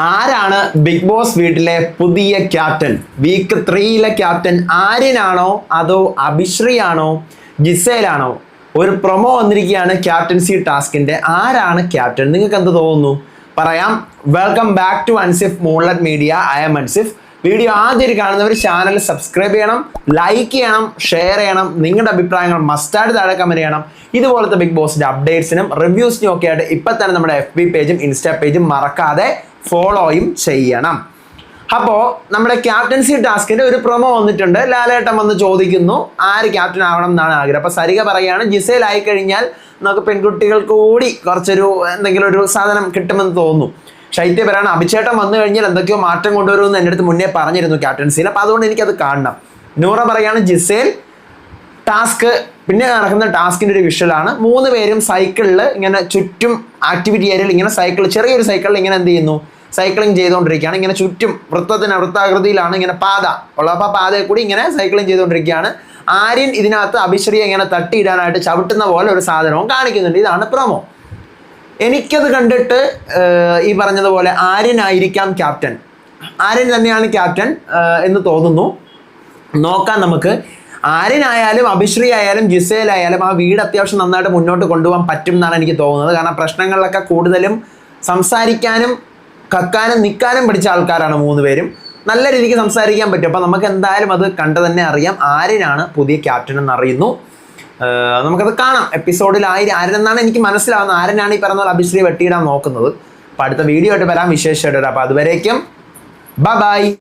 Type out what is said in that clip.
ആരാണ് big Boss വീട്ടിലെ പുതിയ ക്യാപ്റ്റൻ? വീക്ക് ത്രീയിലെ ക്യാപ്റ്റൻ ആര്യനാണോ അതോ അഭിശ്രീയാണോ? ജിസേലാണോ? ഒരു പ്രൊമോ വന്നിരിക്കുകയാണ് ക്യാപ്റ്റൻസി ടാസ്കിന്റെ. ആരാണ് ക്യാപ്റ്റൻ? നിങ്ങൾക്ക് എന്ത് തോന്നുന്നു? പറയാം. Welcome back to Ansif moonlight media I am Ansif video ആദ്യം കാണുന്നവർ ചാനൽ സബ്സ്ക്രൈബ് ചെയ്യണം ലൈക്ക് ചെയ്യണം ഷെയർ ചെയ്യണം. നിങ്ങളുടെ അഭിപ്രായങ്ങൾ മസ്റ്റായിട്ട് താഴെ കമന്റ് ചെയ്യണം. ഇതുപോലത്തെ ബിഗ് ബോസിന്റെ അപ്ഡേറ്റ്സിനും റിവ്യൂസിനും ഒക്കെ ആയിട്ട് ഇപ്പം തന്നെ നമ്മുടെ എഫ് ബി പേജും ഇൻസ്റ്റാ പേജും മറക്കാതെ ഫോളോയും ചെയ്യണം. അപ്പോൾ നമ്മുടെ ക്യാപ്റ്റൻസി ടാസ്കിന്റെ ഒരു പ്രൊമോ വന്നിട്ടുണ്ട്. ലാലേട്ടൻ വന്ന് ചോദിക്കുന്നു ആര് ക്യാപ്റ്റൻ ആവണം എന്നാണ് ആഗ്രഹം. അപ്പോൾ സരിക പറയുകയാണ് ജിസേൽ ആയി കഴിഞ്ഞാൽ നമുക്ക് പെൺകുട്ടികൾക്ക് കൂടി കുറച്ചൊരു എന്തെങ്കിലും ഒരു സാധനം കിട്ടുമെന്ന് തോന്നുന്നു. ശൈത്യ പറയാണ് അഭിചേട്ടൻ വന്നു കഴിഞ്ഞാൽ എന്തൊക്കെയോ മാറ്റം കൊണ്ടുവരുമെന്ന് എന്റെ അടുത്ത് മുന്നേ പറഞ്ഞിരുന്നു ക്യാപ്റ്റൻസിയിൽ. അപ്പോൾ അതുകൊണ്ട് എനിക്കത് കാണണം. നൂറ പറയാണ് ജിസേൽ ടാസ്ക് പിന്നെ നടക്കുന്ന ടാസ്കിന്റെ ഒരു വിഷ്വലാണ്. മൂന്ന് പേരും സൈക്കിളിൽ ഇങ്ങനെ ചുറ്റും ആക്ടിവിറ്റി ഏരിയയിൽ ഇങ്ങനെ സൈക്കിൾ ചെറിയൊരു സൈക്കിളിൽ ഇങ്ങനെ എന്ത് ചെയ്യുന്നു? സൈക്ലിംഗ് ചെയ്തുകൊണ്ടിരിക്കുകയാണ്. ഇങ്ങനെ ചുറ്റും വൃത്തത്തിന് വൃത്താകൃതിയിലാണ് ഇങ്ങനെ പാത ഉള്ളപ്പോൾ ആ പാതയിൽ കൂടി ഇങ്ങനെ സൈക്ലിംഗ് ചെയ്തുകൊണ്ടിരിക്കുകയാണ്. ആര്യൻ ഇതിനകത്ത് അഭിശ്രീയെ ഇങ്ങനെ തട്ടിയിടാനായിട്ട് ചവിട്ടുന്ന പോലെ ഒരു സാധനവും കാണിക്കുന്നുണ്ട്. ഇതാണ് പ്രൊമോ എനിക്കത് കണ്ടിട്ട് ഈ പറഞ്ഞതുപോലെ ആര്യനായിരിക്കാം ക്യാപ്റ്റൻ ആര്യൻ തന്നെയാണ് ക്യാപ്റ്റൻ എന്ന് തോന്നുന്നു. നോക്കാം നമുക്ക്. ആര്യനായാലും അഭിശ്രീ ആയാലും ജിസേലായാലും ആ വീട് അത്യാവശ്യം നന്നായിട്ട് മുന്നോട്ട് കൊണ്ടുപോകാൻ പറ്റും എന്നാണ് എനിക്ക് തോന്നുന്നത്. കാരണം പ്രശ്നങ്ങളിലൊക്കെ കൂടുതലും സംസാരിക്കാനും കക്കാനും നിൽക്കാനും പഠിച്ച ആൾക്കാരാണ് മൂന്ന് പേരും. നല്ല രീതിക്ക് സംസാരിക്കാൻ പറ്റും. അപ്പം നമുക്ക് എന്തായാലും അത് കണ്ടു തന്നെ അറിയാം. ആര്യനാണ് പുതിയ ക്യാപ്റ്റൻ എന്ന് അറിയുന്നു. നമുക്കത് കാണാം. എപ്പിസോഡിൽ ആര് ആരെന്നാണ് എനിക്ക് മനസ്സിലാവുന്നത്. ആരനാണ് ഈ പറഞ്ഞ അഭിശ്രീ വെട്ടിയിടാൻ നോക്കുന്നത്. അപ്പം അടുത്ത വീഡിയോ ആയിട്ട് വരാം. വിശേഷമായിട്ട് വരാം. അപ്പം അതുവരേക്കും. ബൈ